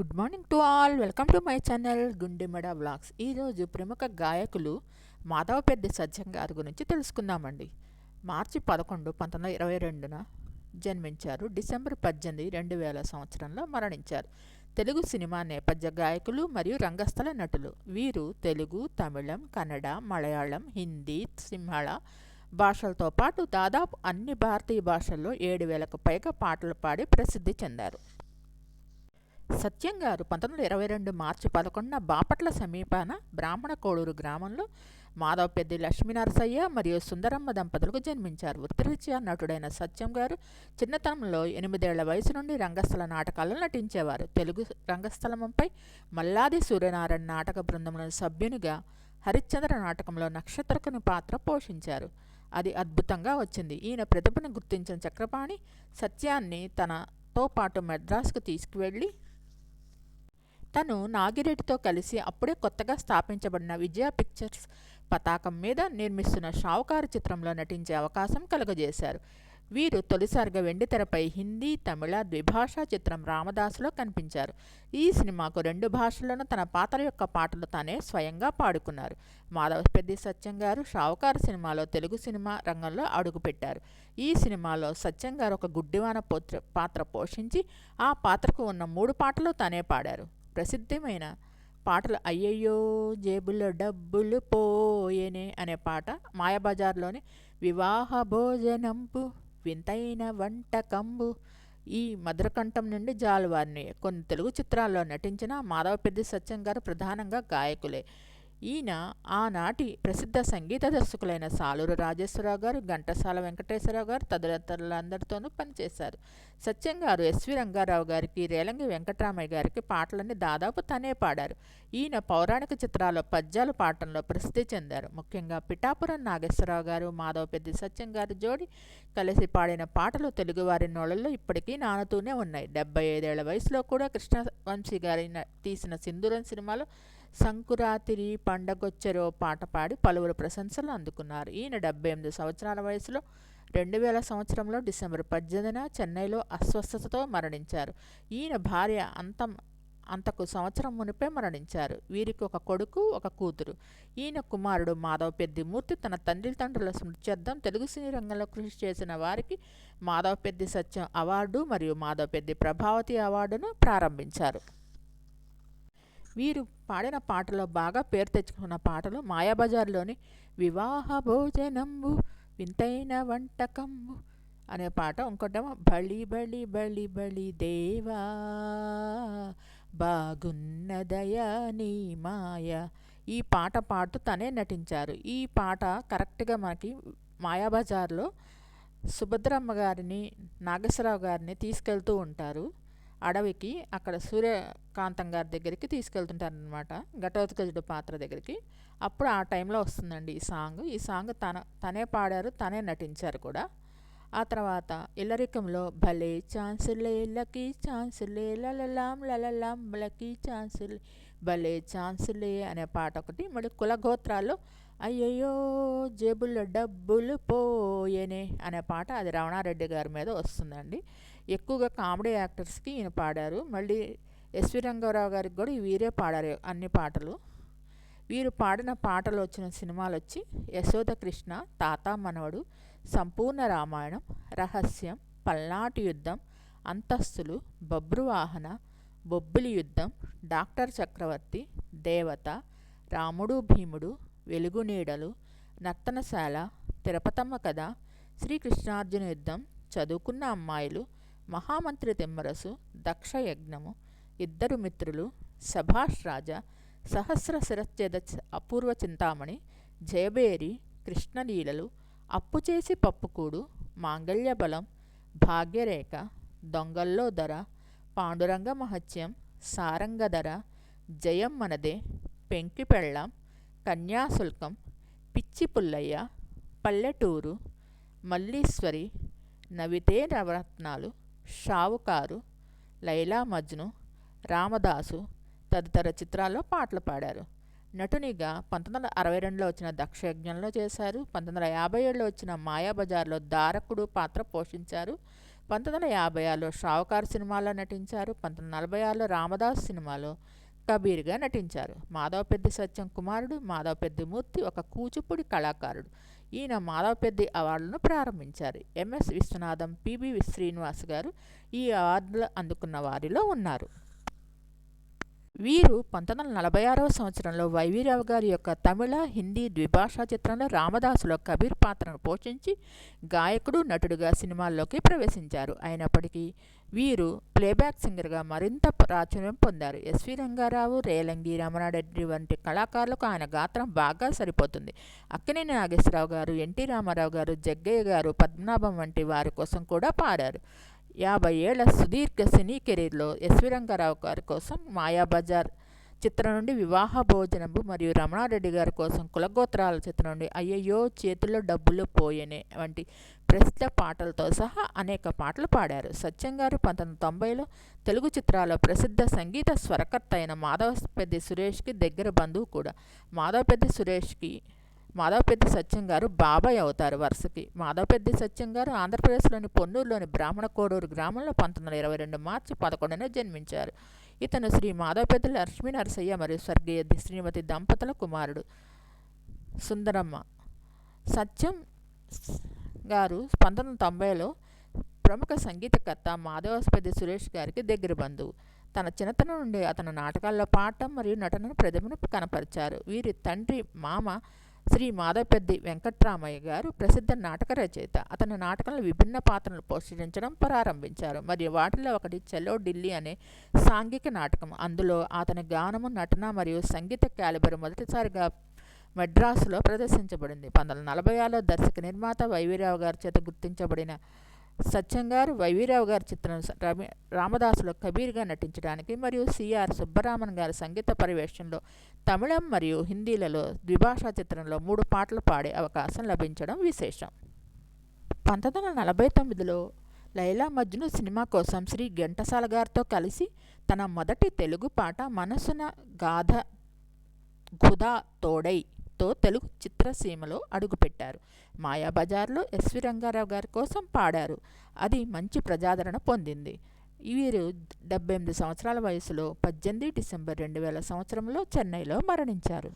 Good morning to all. Welcome to my channel Gundemada blogs ఈరోజు ప్రముఖ గాయకులు మాధవపెద్ది సత్యం గారి గురించి తెలుసుకుందామండి. మార్చి పదకొండు పంతొమ్మిది వందల ఇరవై రెండున జన్మించారు. డిసెంబర్ పద్దెనిమిది రెండు వేల సంవత్సరంలో మరణించారు. తెలుగు సినిమా నేపథ్య గాయకులు మరియు రంగస్థల నటులు. వీరు తెలుగు తమిళం కన్నడ మలయాళం హిందీ సింహళ భాషలతో పాటు దాదాపు అన్ని భారతీయ భాషల్లో ఏడు వేలకు పైగా పాటలు పాడి ప్రసిద్ధి చెందారు. సత్యం గారు పంతొమ్మిది ఇరవై రెండు మార్చి పదకొండున బాపట్ల సమీపాన బ్రాహ్మణ కోడూరు గ్రామంలో మాధవ మాధవపెద్ది లక్ష్మీనరసయ్య మరియు సుందరమ్మ దంపతులకు జన్మించారు. వృత్తిరీత్యా నటుడైన సత్యం గారు చిన్నతనంలో ఎనిమిదేళ్ళ వయసు నుండి రంగస్థల నాటకాల్లో నటించేవారు. తెలుగు రంగస్థలంపై మల్లాది సూర్యనారాయణ నాటక బృందంలోని సభ్యునిగా హరిశ్చంద్ర నాటకంలో నక్షత్రకుని పాత్ర పోషించారు. అది అద్భుతంగా వచ్చింది. ఈయన ప్రతిభను గుర్తించిన చక్రపాణి సత్యాన్ని తనతో పాటు మెడ్రాస్కు తీసుకువెళ్ళి తను నాగిరెడ్డితో కలిసి అప్పుడే కొత్తగా స్థాపించబడిన విజయ పిక్చర్స్ పతాకం మీద నిర్మిస్తున్న షావుకారు చిత్రంలో నటించే అవకాశం కలుగజేశారు. వీరు తొలిసారిగా వెండితెరపై హిందీ తమిళ ద్విభాషా చిత్రం రామదాసులో కనిపించారు. ఈ సినిమాకు రెండు భాషల్లోనూ తన పాత్ర యొక్క పాటలు తానే స్వయంగా పాడుకున్నారు. మాధవపెద్ది సత్యం గారు షావుకారు సినిమాలో తెలుగు సినిమా రంగంలో అడుగుపెట్టారు. ఈ సినిమాలో సత్యం గారు ఒక గుడ్డివాన పాత్ర పోషించి ఆ పాత్రకు ఉన్న మూడు పాటలు తానే పాడారు. ప్రసిద్ధమైన పాటలు అయ్యయ్యో జేబులో డబ్బులు పోయేనే అనే పాట మాయాబజార్లోని వివాహ భోజనంపు వింతైన వంటకంబు. ఈ మధురకంఠం నుండి జాలువారిని. కొన్ని తెలుగు చిత్రాల్లో నటించిన మాధవపెద్ది సత్యం గారు ప్రధానంగా గాయకులే. ఈయన ఆనాటి ప్రసిద్ధ సంగీత దర్శకులైన సాలూరు రాజేశ్వరరావు గారు ఘంటసాల వెంకటేశ్వరరావు గారు తదితరులందరితోనూ పనిచేశారు. సత్యం గారు ఎస్వి రంగారావు గారికి రేలంగి వెంకటరామయ్య గారికి పాటలన్నీ దాదాపు తనే పాడారు. ఈయన పౌరాణిక చిత్రాల్లో పద్యాలు పాడటంలో ప్రసిద్ధి చెందారు. ముఖ్యంగా పిఠాపురం నాగేశ్వరరావు గారు మాధవ పెద్ది సత్యం గారి జోడి కలిసి పాడిన పాటలు తెలుగువారి నోళ్ళల్లో ఇప్పటికీ నానుతూనే ఉన్నాయి. డెబ్బై ఐదేళ్ళ వయసులో కూడా కృష్ణవంశీ గారి తీసిన సింధూరం సినిమాలో సంకురాతిరి పండగొచ్చెరో పాట పాడి పలువురు ప్రశంసలు అందుకున్నారు. ఈయన డెబ్బై ఎనిమిది సంవత్సరాల వయసులో రెండు వేల సంవత్సరంలో డిసెంబర్ పద్దెనిమిదిన చెన్నైలో అస్వస్థతతో మరణించారు. ఈయన భార్య అంతం అంతకు సంవత్సరం మునిపే మరణించారు. వీరికి ఒక కొడుకు ఒక కూతురు. ఈయన కుమారుడు మాధవ పెద్ది మూర్తి తన తండ్రి తండ్రుల స్మృత్యర్థం తెలుగు సినీ రంగంలో కృషి చేసిన వారికి మాధవ పెద్ది సత్యం అవార్డు మరియు మాధవ పెద్ది ప్రభావతి అవార్డును ప్రారంభించారు. వీరు పాడిన పాటలో బాగా పేరు తెచ్చుకున్న పాటలు మాయాబజార్లోని వివాహ భోజనంబు వింతైన వంటకంబు అనే పాట ఇంకోటేమో బళి బళి బళి బళి దేవా బాగున్నదయా నీ మాయ ఈ పాట పాడుతూ తనే నటించారు. ఈ పాట కరెక్ట్గా మనకి మాయాబజార్లో సుభద్రమ్మ గారిని నాగేశ్వరరావు గారిని తీసుకెళ్తూ ఉంటారు. అడవికి అక్కడ సూర్యకాంతం గారి దగ్గరికి తీసుకెళ్తుంటారనమాట ఘటోత్కజుడు పాత్ర దగ్గరికి. అప్పుడు ఆ టైంలో వస్తుందండి ఈ సాంగ్. ఈ సాంగ్ తన తనే పాడారు తనే నటించారు కూడా. ఆ తర్వాత ఇల్లరికంలో భలే ఛాన్సులే లకీ ఛాన్సులే లలలాం లలలాం లకీ ఛాన్సులే భలే ఛాన్సులే అనే పాట ఒకటి. మళ్ళీ కులగోత్రాలు అయ్యయ్యో జేబుల్లో డబ్బులు పోయేనే అనే పాట అది రమణారెడ్డి గారి మీద వస్తుందండి. ఎక్కువగా కామెడీ యాక్టర్స్కి ఈయన పాడారు. మళ్ళీ ఎస్వి రంగారావు గారికి కూడా వీరే పాడారు అన్ని పాటలు. వీరు పాడిన పాటలు వచ్చిన సినిమాలు వచ్చి యశోద కృష్ణ తాత మనవడు సంపూర్ణ రామాయణం రహస్యం పల్నాటి యుద్ధం అంతస్తులు బబ్రువాహన బొబ్బిలి యుద్ధం డాక్టర్ చక్రవర్తి దేవత రాముడు భీముడు వెలుగు నీడలు నర్తనశాల తిరుపతమ్మ కథ శ్రీకృష్ణార్జున యుద్ధం చదువుకున్న అమ్మాయిలు మహామంత్రి తిమ్మరసు దక్ష యజ్ఞము ఇద్దరు మిత్రులు సభాష్ రాజా సహస్ర శిరచ్ఛేద అపూర్వ చింతామణి జయబేరి కృష్ణలీలలు అప్పు చేసి పప్పుకూడు మాంగళ్య బలం భాగ్యరేఖ దొంగల్లో ధర పాండురంగ మహత్యం సారంగధర జయం మనదే పెంకిపెళ్ళాం కన్యాశుల్కం పిచ్చి పుల్లయ్య పల్లెటూరు మల్లీశ్వరి నవితే నవరత్నాలు షావుకారు లైలా మజ్ను రామదాసు తదితర చిత్రాల్లో పాటలు పాడారు. నటునిగా పంతొమ్మిది వందల అరవై రెండులో వచ్చిన దక్షయజ్ఞంలో చేశారు. పంతొమ్మిది వందల యాభై ఏడులో వచ్చిన మాయాబజార్లో దారకుడు పాత్ర పోషించారు. పంతొమ్మిది వందల యాభై ఆరులో షావుకారు సినిమాలో నటించారు. పంతొమ్మిది వందల నలభై ఆరులో రామదాస్ సినిమాలో కబీర్గా నటించారు. మాధవపెద్ది సత్యం కుమారుడు మాధవపెద్ది మూర్తి ఒక కూచిపూడి కళాకారుడు. ఈయన మాధవపెద్ది అవార్డులను ప్రారంభించారు. ఎంఎస్ విశ్వనాథం పిబి శ్రీనివాస్ గారు ఈ అవార్డులు అందుకున్న వారిలో ఉన్నారు. వీరు పంతొమ్మిది వందల నలభై ఆరవ సంవత్సరంలో వైవీరావు గారి యొక్క తమిళ హిందీ ద్విభాషా చిత్రంలో రామదాసులో కబీర్ పాత్రను పోషించి గాయకుడు నటుడుగా సినిమాల్లోకి ప్రవేశించారు. అయినప్పటికీ వీరు ప్లేబ్యాక్ సింగర్గా మరింత ప్రాచుర్యం పొందారు. ఎస్వి రంగారావు రేలంగి రమణారెడ్డి వంటి కళాకారులకు ఆయన గాత్రం బాగా సరిపోతుంది. అక్కినేని నాగేశ్వరరావు గారు ఎన్టీ రామారావు గారు జగ్గయ్య గారు పద్మనాభం వంటి వారి కోసం కూడా పాడారు. యాభై ఏళ్ళ సుదీర్ఘ సినీ కెరీర్లో ఎస్వి రంగారావు గారి కోసం మాయాబజార్ చిత్రం నుండి వివాహ భోజనము మరియు రమణారెడ్డి గారి కోసం కులగోత్రాల చిత్రం నుండి అయ్యయ్యో చేతుల్లో డబ్బులు పోయేనే వంటి ప్రసిద్ధ పాటలతో సహా అనేక పాటలు పాడారు. సత్యం గారు పంతొమ్మిది తొంభైలో తెలుగు చిత్రాల ప్రసిద్ధ సంగీత స్వరకర్త అయిన మాధవపెద్ది సురేష్కి దగ్గర బంధువు కూడా. మాధవపెద్ది సురేష్కి మాధవపెద్ది సత్యం గారు బాబాయ్ అవుతారు వరుసకి. మాధవపెద్ది సత్యం గారు ఆంధ్రప్రదేశ్లోని పొన్నూరులోని బ్రాహ్మణ కోడూరు గ్రామంలో పంతొమ్మిది వందల ఇరవై రెండు మార్చి పదకొండున జన్మించారు. ఇతను శ్రీ మాధవపెద్ది లక్ష్మీ నరసయ్య మరియు స్వర్గీయ శ్రీమతి దంపతుల కుమారుడు. సుందరమ్మ. సత్యం గారు పంతొమ్మిది వందల తొంభైలో ప్రముఖ సంగీతకర్త మాధవస్పతి సురేష్ గారికి దగ్గర బంధువు. తన చిన్నతనం నుండి అతను నాటకాల్లో పాడటం మరియు నటనను ప్రతిభను కనపరిచారు. వీరి తండ్రి మామ శ్రీ మాధవపెద్ది వెంకట్రామయ్య గారు ప్రసిద్ధ నాటక రచయిత. అతని నాటకంలో విభిన్న పాత్రలు పోషించడం ప్రారంభించారు. మరియు వాటిలో ఒకటి చెలో ఢిల్లీ అనే సాంఘిక నాటకం. అందులో అతని గానము నటన మరియు సంగీత క్యాలిబర్ మొదటిసారిగా మెడ్రాసులో ప్రదర్శించబడింది. పంతొమ్మిది వందల నలభై ఆరులో దర్శక నిర్మాత వైవీరావు గారి చేత గుర్తించబడిన సత్యం గారు వైవీరావు గారి చిత్రం రమి రామదాసులో కబీర్గా నటించడానికి మరియు సిఆర్ సుబ్బరామన్ గారి సంగీత పరివేషణలో తమిళం మరియు హిందీలలో ద్విభాషా చిత్రంలో మూడు పాటలు పాడే అవకాశం లభించడం విశేషం. పంతొమ్మిది వందల నలభై తొమ్మిదిలో లైలా మజ్ను సినిమా కోసం శ్రీ ఘంటసాల గారితో కలిసి తన మొదటి తెలుగు పాట మనసున గాథ గుదా తోడై తో తెలుగు చిత్రసీమలో అడుగుపెట్టారు. మాయాబజార్లో ఎస్వి రంగారావు గారి కోసం పాడారు. అది మంచి ప్రజాదరణ పొందింది. వీరు డెబ్బై ఎనిమిది సంవత్సరాల వయసులో పద్దెనిమిది డిసెంబర్ రెండు వేల సంవత్సరంలో చెన్నైలో మరణించారు.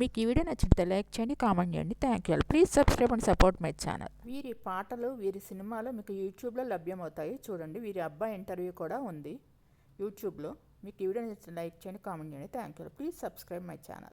మీకు ఈ వీడియో నచ్చితే లైక్ చేయండి కామెంట్ చేయండి. Thank you please subscribe and support my channel. వీరి పాటలు వీరి సినిమాలు మీకు యూట్యూబ్లో లభ్యమవుతాయి. చూడండి వీరి అబ్బాయి ఇంటర్వ్యూ కూడా ఉంది యూట్యూబ్లో. మీకు ఈ వీడియో నచ్చితే లైక్ చేయండి కామెంట్ చేయండి. Thank you please subscribe my channel.